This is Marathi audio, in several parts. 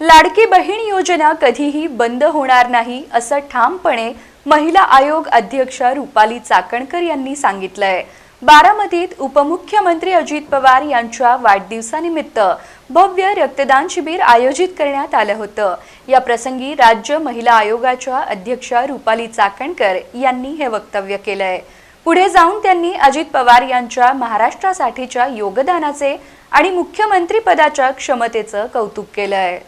लाडकी बहीण योजना कधीही बंद होणार नाही असं ठामपणे महिला आयोग अध्यक्ष रुपाली चाकणकर यांनी सांगितलंय. बारामतीत उपमुख्यमंत्री अजित पवार यांच्या वाढदिवसानिमित्त भव्य रक्तदान शिबिर आयोजित करण्यात आलं होतं. या प्रसंगी राज्य महिला आयोगाच्या अध्यक्षा रुपाली चाकणकर यांनी हे वक्तव्य केलंय. पुढे जाऊन त्यांनी अजित पवार यांच्या महाराष्ट्रासाठीच्या योगदानाचे आणि मुख्यमंत्री पदाच्या क्षमतेचं कौतुक केलंय.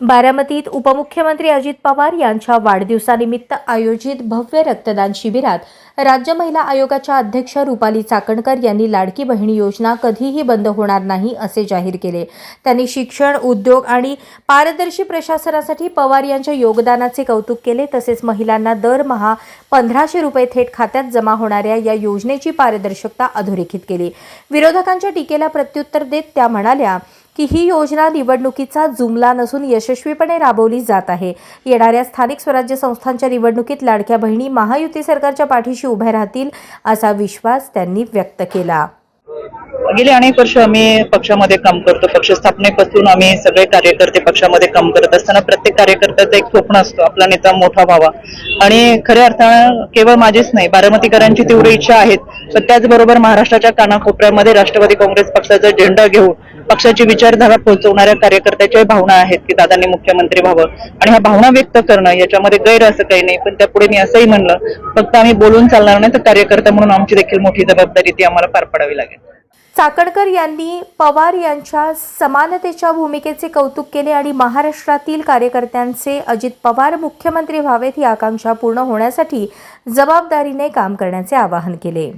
बारामतीत उपमुख्यमंत्री अजित पवार यांच्या वाढदिवसानिमित्त आयोजित भव्य रक्तदान शिबिरात राज्य महिला आयोगाच्या अध्यक्ष रुपाली चाकणकर यांनी लाडकी बहिणी योजना कधीही बंद होणार नाही असे जाहीर केले. त्यांनी शिक्षण उद्योग आणि पारदर्शी प्रशासनासाठी पवार यांच्या योगदानाचे कौतुक केले. तसेच महिलांना दरमहा पंधराशे रुपये थेट खात्यात जमा होणाऱ्या या योजनेची पारदर्शकता अधोरेखित केली. विरोधकांच्या टीकेला प्रत्युत्तर देत त्या म्हणाल्या की ही योजना निवडणुकीचा जुमला नसून यशस्वीपणे राबवली जात आहे. येणाऱ्या स्थानिक स्वराज्य संस्थांच्या निवडणुकीत लाडक्या बहिणी महायुती सरकारच्या पाठीशी उभ्या राहतील असा विश्वास त्यांनी व्यक्त केला. गेली अनेक वर्ष आम्ही पक्षामध्ये काम करतो. पक्ष स्थापनेपासून आम्ही सगळे कार्यकर्ते पक्षामध्ये काम करत असताना प्रत्येक कार्यकर्त्याचं एक स्वप्न असतो आपला नेता मोठा व्हावा. आणि खऱ्या अर्थानं केवळ माझीच नाही बारामतीकरांची तीव्र इच्छा आहेत. पण त्याचबरोबर महाराष्ट्राच्या कानाकोपऱ्यामध्ये राष्ट्रवादी काँग्रेस पक्षाचा झेंडा घेऊन पक्षाची विचारधारा पोहोचवणाऱ्या कार्यकर्त्याच्या भावना आहेत की दादांनी मुख्यमंत्री व्हावं. आणि ह्या भावना व्यक्त करणं याच्यामध्ये गैर असं काही नाही पण त्यापुढे मी असंही म्हणलं फक्त आम्ही बोलून चालणार नाही तर कार्यकर्ता म्हणून आमची देखील मोठी जबाबदारी ती आम्हाला पार पाडावी लागेल. चाकणकर यांनी पवार यांच्या समानतेच्या भूमिकेचे कौतुक केले आणि महाराष्ट्रातील कार्यकर्त्यांचे अजित पवार मुख्यमंत्री व्हावेत ही आकांक्षा पूर्ण होण्यासाठी जबाबदारीने काम करण्याचे आवाहन केले.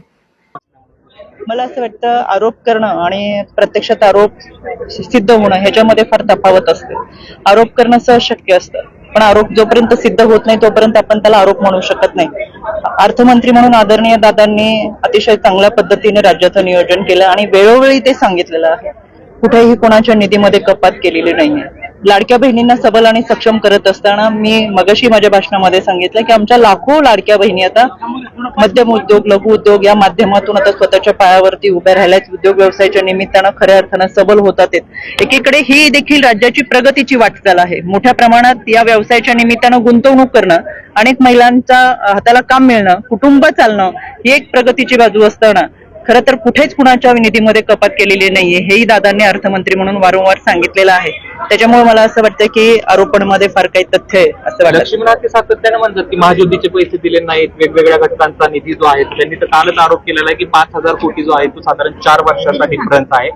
मला असं वाटतं आरोप करणं आणि प्रत्यक्षात आरोप सिद्ध होणं ह्याच्यामध्ये फार तफावत असते. आरोप करणं सहज शक्य असतं. पण आरोप जोपर्यंत सिद्ध होत नाही तोपर्यंत आपण त्याला आरोप म्हणू शकत नाही. अर्थमंत्री म्हणून आदरणीय दादांनी अतिशय चांगल्या पद्धतीने राज्याचं नियोजन केलं आणि वेळोवेळी ते सांगितलेलं आहे. कुठेही कोणाच्या निधीमध्ये कपात केलेली नाहीये. लाडक्या बहिणींना सबल आणि सक्षम करत असताना मी मगाशी माझ्या भाषणामध्ये सांगितलं की आमच्या लाखो लाडक्या बहिणी आता मध्यम उद्योग लघु उद्योग या माध्यमातून आता स्वतःच्या पायावरती उभ्या राहिल्यात. उद्योग व्यवसायाच्या निमित्तानं खऱ्या अर्थानं सबल होतात आहेत. एकीकडे ही देखील राज्याची प्रगतीची वाटचाल आहे. मोठ्या प्रमाणात या व्यवसायाच्या निमित्तानं गुंतवणूक करणं अनेक महिलांचा हाताला काम मिळणं कुटुंब चालणं ही एक प्रगतीची बाजू असताना खरं तर कुठेच कुणाच्या निधीमध्ये कपात केलेली नाहीये. हेही दादांनी अर्थमंत्री म्हणून वारंवार सांगितलेलं आहे. त्याच्यामुळे मला असं वाटतं की आरोपणमध्ये फार काही तथ्य आहे असं वाटतं. लक्ष्मीनाथ सातत्याने म्हणतात की महाज्योतीचे पैसे दिले नाहीत वेगवेगळ्या घटकांचा निधी जो आहे त्यांनी तर कालच आरोप केलेला आहे की पाच हजार कोटी जो आहे तो साधारण चार वर्षाचा डिफरन्स आहे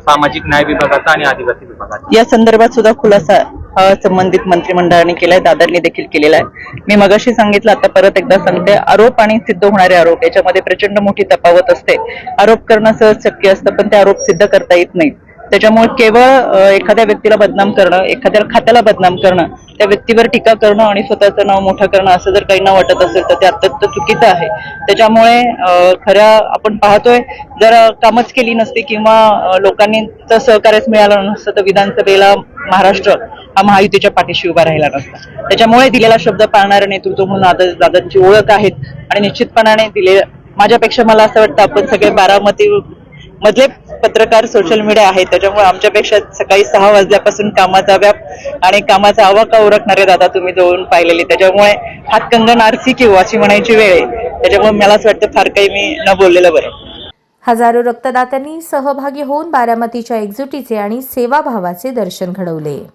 सामाजिक न्याय विभागाचा आणि आदिवासी विभागाचा. या संदर्भात सुद्धा खुलासा हा संबंधित मंत्रिमंडळाने केलाय दादरने देखील केलेला आहे मी मगाशी सांगितलं आता परत एकदा सांगते. आरोप आणि सिद्ध होणारे आरोप याच्यामध्ये प्रचंड मोठी तफावत असते. आरोप करणं सहज शक्य असतं पण ते आरोप सिद्ध करता येत नाही त्याच्यामुळे केवळ एखाद्या व्यक्तीला बदनाम करणं एखाद्या खात्याला बदनाम करणं त्या व्यक्तीवर टीका करणं आणि स्वतःचं नाव मोठं करणं असं जर काहींना वाटत असेल तर ते अत्यंत चुकीचं आहे. त्याच्यामुळे खऱ्या आपण पाहतोय जर कामच केली नसती किंवा लोकांनी तर सहकार्यच मिळालं नसतं तर विधानसभेला महाराष्ट्र हा महायुतीच्या पाठीशी उभा राहिला नसता. त्याच्यामुळे दिलेला शब्द पाळणारं नेतृत्व म्हणून दादा- दादांची ओळख आहेत आणि निश्चितपणाने दिले माझ्यापेक्षा मला असं वाटतं आपण सगळे बारामती मधले पत्रकार सोशल मीडिया आहेत. त्याच्यामुळे आमच्यापेक्षा सकाळी सहा वाजल्यापासून कामाचा व्याप आणि कामाचा आवाका ओळखणारे दादा तुम्ही जवळून पाहिलेले. त्याच्यामुळे हातकंगण आरसी किंवा अशी म्हणायची वेळ आहे. त्याच्यामुळे मला असं वाटतं फार काही मी न बोललेलं बरं हजारो रक्तदात्यांनी सहभागी होऊन बारामतीच्या एकजुटीचे आणि सेवाभावाचे दर्शन घडवले.